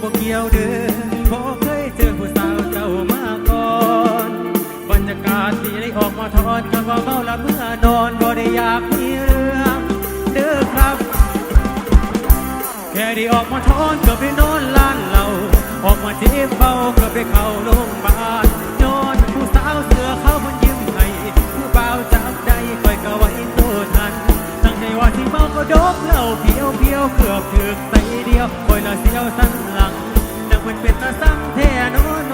บ่เกี่ยวเดินบ่เคยเจอผู้สาวเจ้ามาก่อน บรรยากาศที่ได้ออกมาทอดคำว่าเมาละเมื่อนอนบ่ได้อยากมีเรื่องเด้อครับ แค่ได้ออกมาทอนก็ไปนอนล้านเหล่าออกมาเจ็บเบาก็ไปเข้าโรงพยาบาลย้อนผู้สาวเสือเขาเบนยิ้มให้ผู้เบ่าจับได้คอยก็ไว้ตัวทัน ตั้งใจว่าที่เมาก็ดกเหล่าเพียวเพียวเกือบถึกแต่ เดียวคอยละเสียวสันหลังนังมันเป็นตาซ้ำเทนอน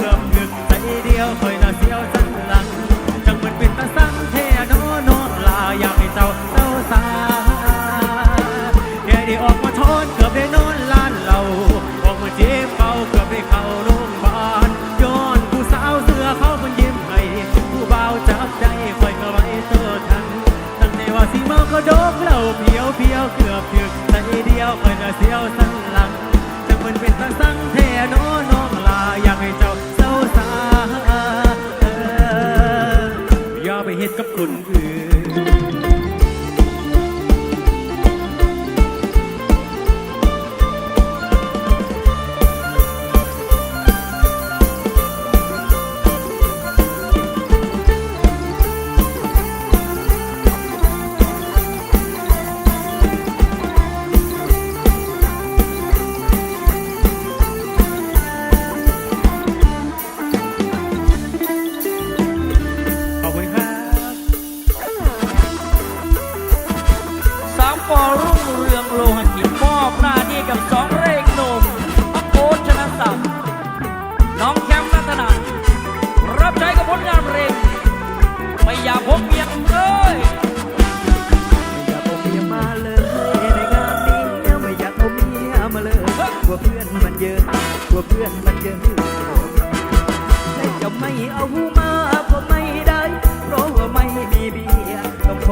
เริ่มนึกใจเดียวคอยน่าเสียวสันหลัง จังมือป็นตาสังเทนอนองลาอยากให้เจ้าเศร้าสาแค่ได้ออกมาทอเกือบได้นอนลานเราออกมาเจ็บเบาเกือบได้เข้าโรงบาลย้อนผู้สาวเสือเขามันยิ้มให้ผู้เบาจับใจคอยก็ไว้เตอทันตั้งแต่ว่าสีเมาก็ดกเล่าเพียวเพียวเกือบถึงใจเดียวคอยน่าเสียว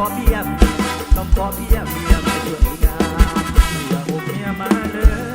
อเบี้ยต้องขอเบี้ยเมียมาช่วยงามเพื่ออเมียมาเลย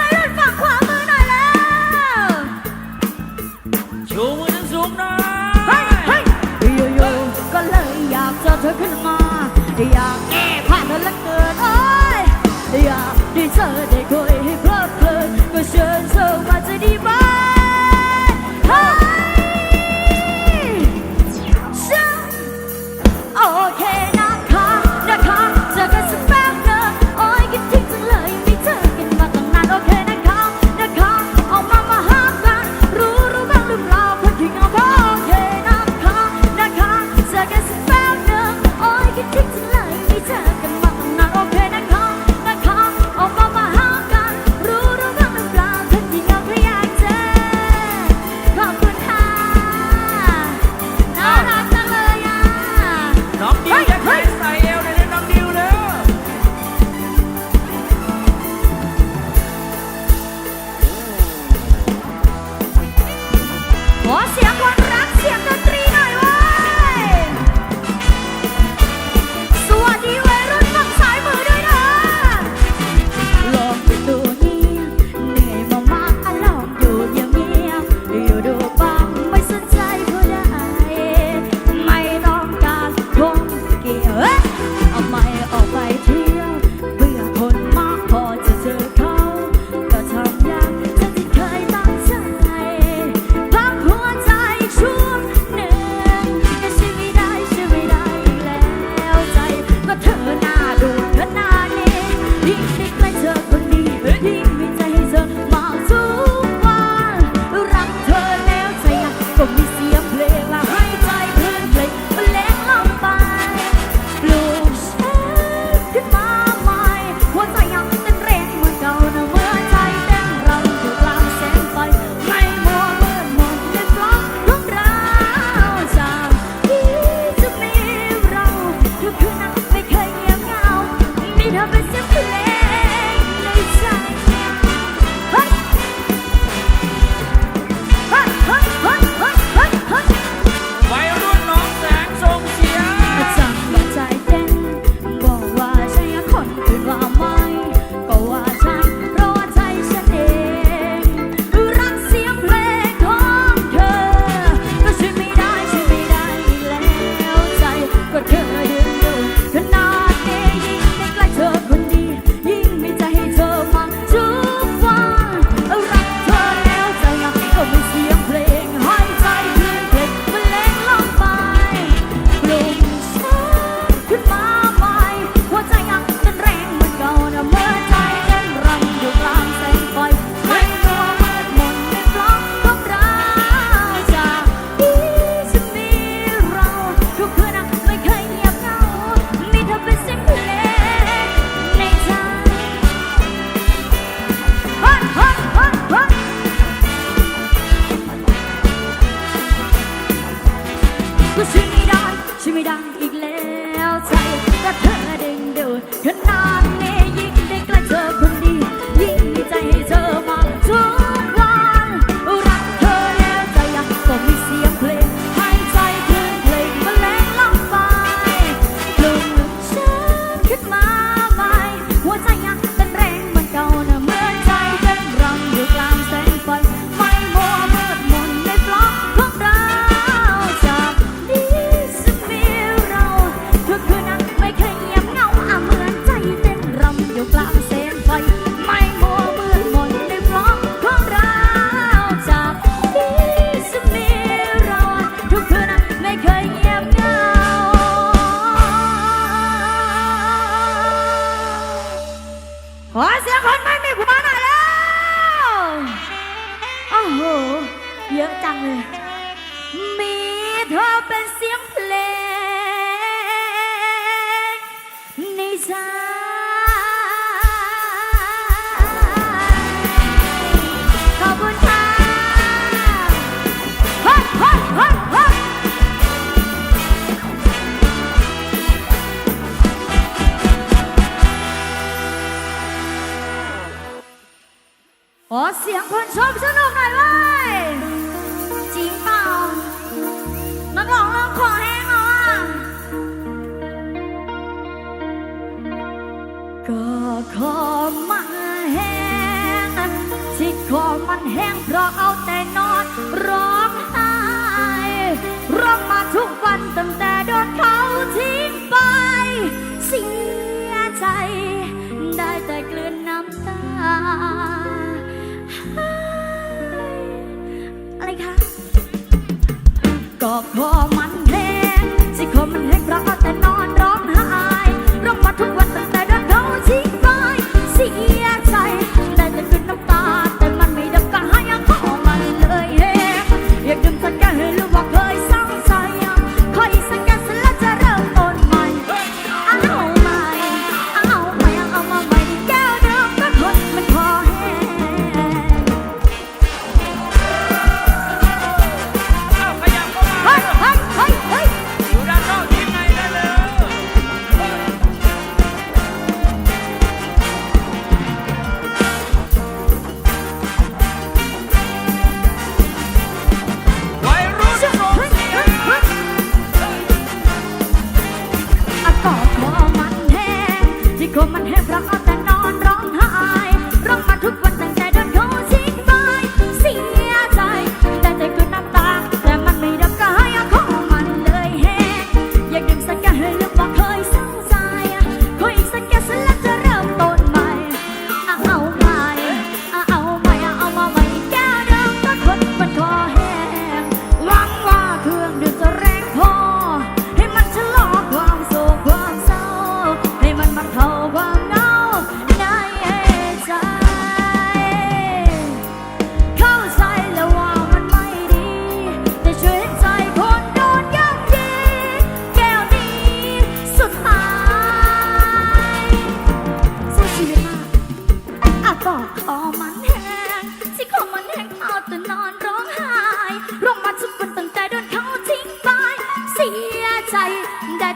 ให้หลุดฝั่งขวามือหน่อยแล้ว ชูมือสูงๆหน่อย อยู่ๆก็เลยอยากจะเธอขึ้นมา อยากแก้ผ้าเธอละเกินโอ้ยอยากได้เธอได้คุยให้เพลิดเพลินก็เชิญเธอมาจะดี ขอเสียงคนชมสนุกหน่อยเว้ยจริงเปล่านักร้องร้องขอแห้งเหรอก็ขอมาแห้งที่ขอมันแห้งเพราะเอาแต่นอนร้องไห้ร้องมาทุกวันตั้งแต่โดนเขาทิ้งไปเสียใจ อก็พอมันแห้งสิคอมันแห้งเพราะแต่นอนร้องไห้ร้องมาทุกวันตั้ง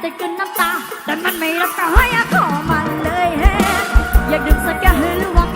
จะกินน้ำตา แต่มันไม่รับก็ให้ขอมันเลยเฮอยากดื่มสักแก้วหรือว่า